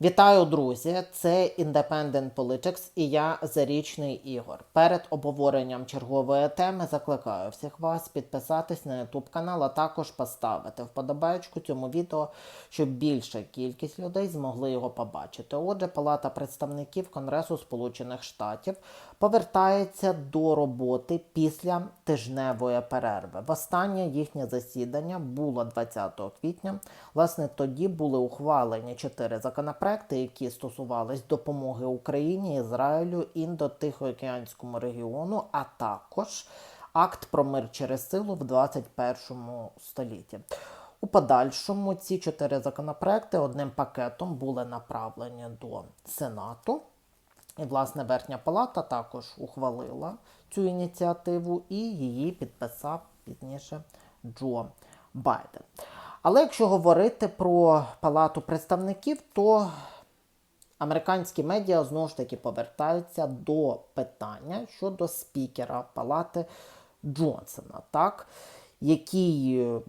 Вітаю, друзі! Це Independent Politics і я Зарічний Ігор. Перед обговоренням чергової теми закликаю всіх вас підписатись на YouTube канал, а також поставити вподобайку цьому відео, щоб більша кількість людей змогли його побачити. Отже, Палата представників Конгресу Сполучених Штатів повертається до роботи після тижневої перерви. Востаннє їхнє засідання було 20 квітня. Власне, тоді були ухвалені чотири законопроекти, які стосувались допомоги Україні, Ізраїлю, індо-тихоокеанському регіону, а також акт про мир через силу в 21 столітті. У подальшому ці чотири законопроекти одним пакетом були направлені до Сенату. І, власне, Верхня Палата також ухвалила цю ініціативу і її підписав пізніше Джо Байден. Але якщо говорити про Палату представників, то американські медіа знову ж таки повертаються до питання щодо спікера Палати Джонсона, так, який е,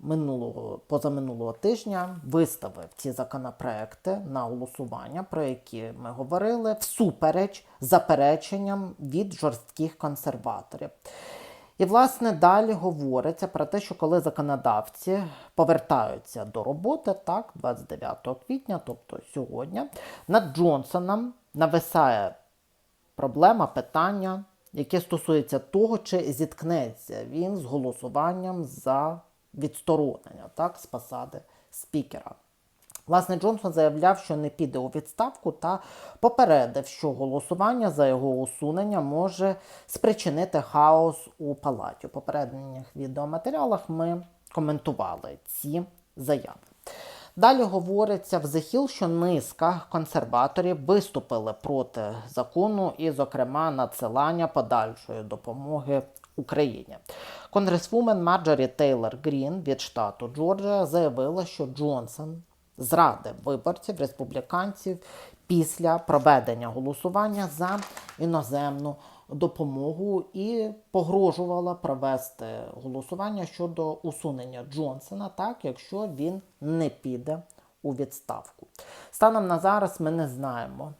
минулого позаминулого тижня виставив ці законопроекти на голосування, про які ми говорили, всупереч запереченням від жорстких консерваторів. І, власне, далі говориться про те, що коли законодавці повертаються до роботи, так, 29 квітня, тобто сьогодні, над Джонсоном нависає проблема, питання, яке стосується того, чи зіткнеться він з голосуванням за відсторонення так, з посади спікера. Власне, Джонсон заявляв, що не піде у відставку та попередив, що голосування за його усунення може спричинити хаос у палаті. У попередніх відеоматеріалах ми коментували ці заяви. Далі говориться в Hill, що низка консерваторів виступили проти закону і, зокрема, надсилання подальшої допомоги Україні. Конгресвумен Марджорі Тейлор Грін від штату Джорджія заявила, що Джонсон зрадив виборців республіканців після проведення голосування за іноземну допомогу і погрожувала провести голосування щодо усунення Джонсона, так якщо він не піде у відставку. Станом на зараз ми не знаємо,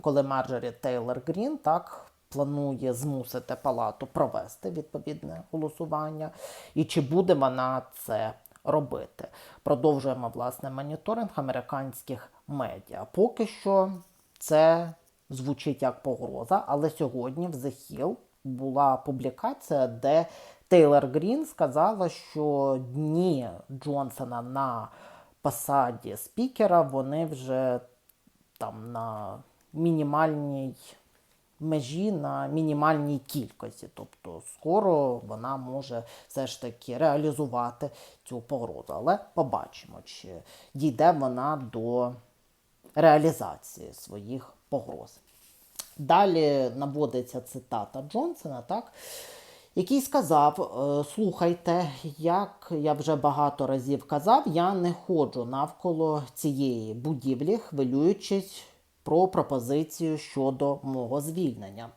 коли Марджорі Тейлор Грін так планує змусити палату провести відповідне голосування, і чи буде вона це робити. Продовжуємо власне моніторинг американських медіа. Поки що це звучить як погроза, але сьогодні в The Hill була публікація, де Тейлор Грін сказала, що дні Джонсона на посаді спікера вони вже там на мінімальній межі на мінімальній кількості. Тобто скоро вона може все ж таки реалізувати цю погрозу. Але побачимо, чи дійде вона до реалізації своїх погроз. Далі наводиться цитата Джонсона, так, який сказав: е, слухайте, як я вже багато разів казав, я не ходжу навколо цієї будівлі, хвилюючись про пропозицію щодо мого звільнення.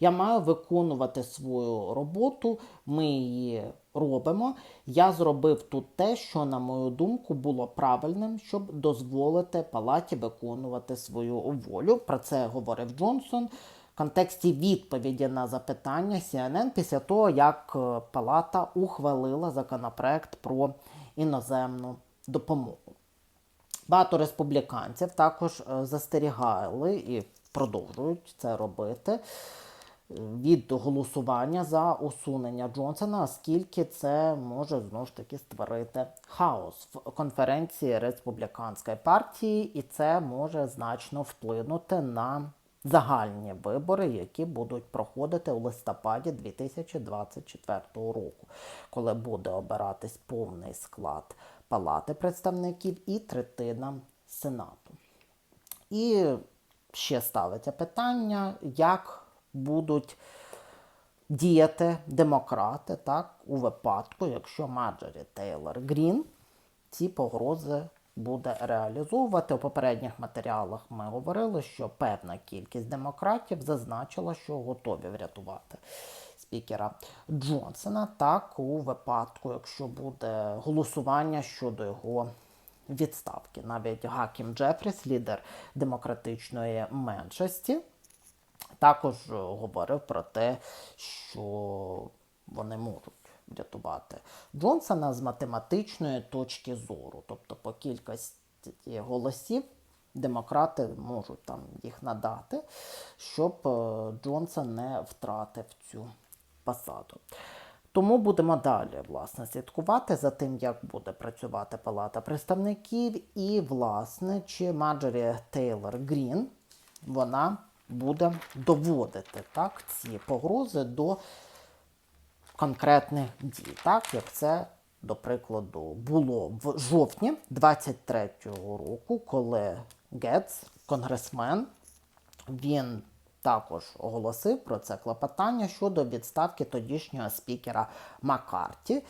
Я маю виконувати свою роботу, ми її робимо. Я зробив тут те, що, на мою думку, було правильним, щоб дозволити палаті виконувати свою волю. Про це говорив Джонсон. В контексті відповіді на запитання CNN після того, як е, Палата ухвалила законопроект про іноземну допомогу. Багато республіканців також е, застерігали і продовжують це робити е, від голосування за усунення Джонсона, оскільки це може знову ж таки створити хаос в конференції республіканської партії, і це може значно вплинути на загальні вибори, які будуть проходити у листопаді 2024 року, коли буде обиратись повний склад Палати представників і третина Сенату. І ще ставиться питання, як будуть діяти демократи так, у випадку, якщо Марджорі Тейлор Грін ці погрози буде реалізовувати. У попередніх матеріалах ми говорили, що певна кількість демократів зазначила, що готові врятувати спікера Джонсона, так у випадку, якщо буде голосування щодо його відставки. Навіть Гакім Джефріс, лідер демократичної меншості, також говорив про те, що вони можуть врятувати Джонсона з математичної точки зору, тобто по кількості голосів. Демократи можуть там їх надати, щоб е, Джонсон не втратив цю посаду. Тому будемо далі власне слідкувати за тим, як буде працювати Палата представників, і, власне, чи Маджорі Тейлор Грін вона буде доводити так, ці погрози до конкретних дій, так як це, до прикладу, було в жовтні 23-го року, коли Гетц, конгресмен, він також оголосив про це клопотання щодо відставки тодішнього спікера Маккарті.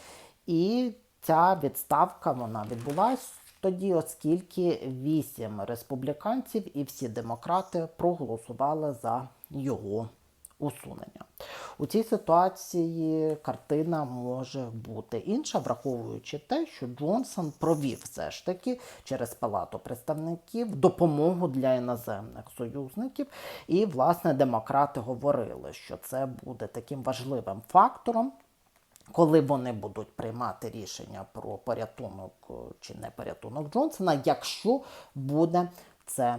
І ця відставка вона відбулась тоді, оскільки вісім республіканців і всі демократи проголосували за його усунення. У цій ситуації картина може бути інша, враховуючи те, що Джонсон провів все ж таки через Палату представників допомогу для іноземних союзників. І, власне, демократи говорили, що це буде таким важливим фактором. Коли вони будуть приймати рішення про порятунок е, чи не порятунок Джонсона, якщо буде це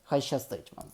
Хай щастить вам!